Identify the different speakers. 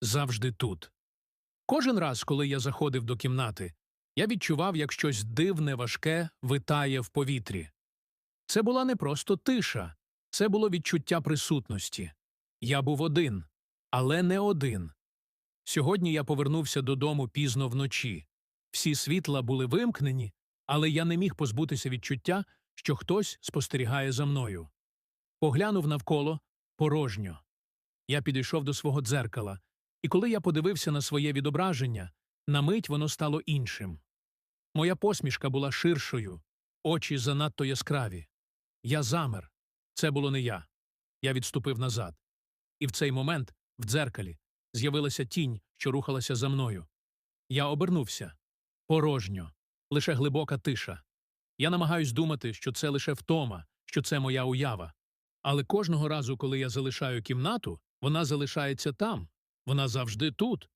Speaker 1: завжди тут. Кожен раз, коли я заходив до кімнати, я відчував, як щось дивне, важке витає в повітрі. Це була не просто тиша, це було відчуття присутності. Я був один, але не один. Сьогодні я повернувся додому пізно вночі. Всі світла були вимкнені, але я не міг позбутися відчуття, що хтось спостерігає за мною. Поглянув навколо порожньо. Я підійшов до свого дзеркала, і коли я подивився на своє відображення, на мить воно стало іншим. Моя посмішка була ширшою, очі занадто яскраві. Я замер. Це було не я. Я відступив назад. І в цей момент, в дзеркалі, з'явилася тінь, що рухалася за мною. Я обернувся. Порожньо, лише глибока тиша. Я намагаюсь думати, що це лише втома, що це моя уява. Але кожного разу, коли я залишаю кімнату, вона залишається там, вона завжди тут.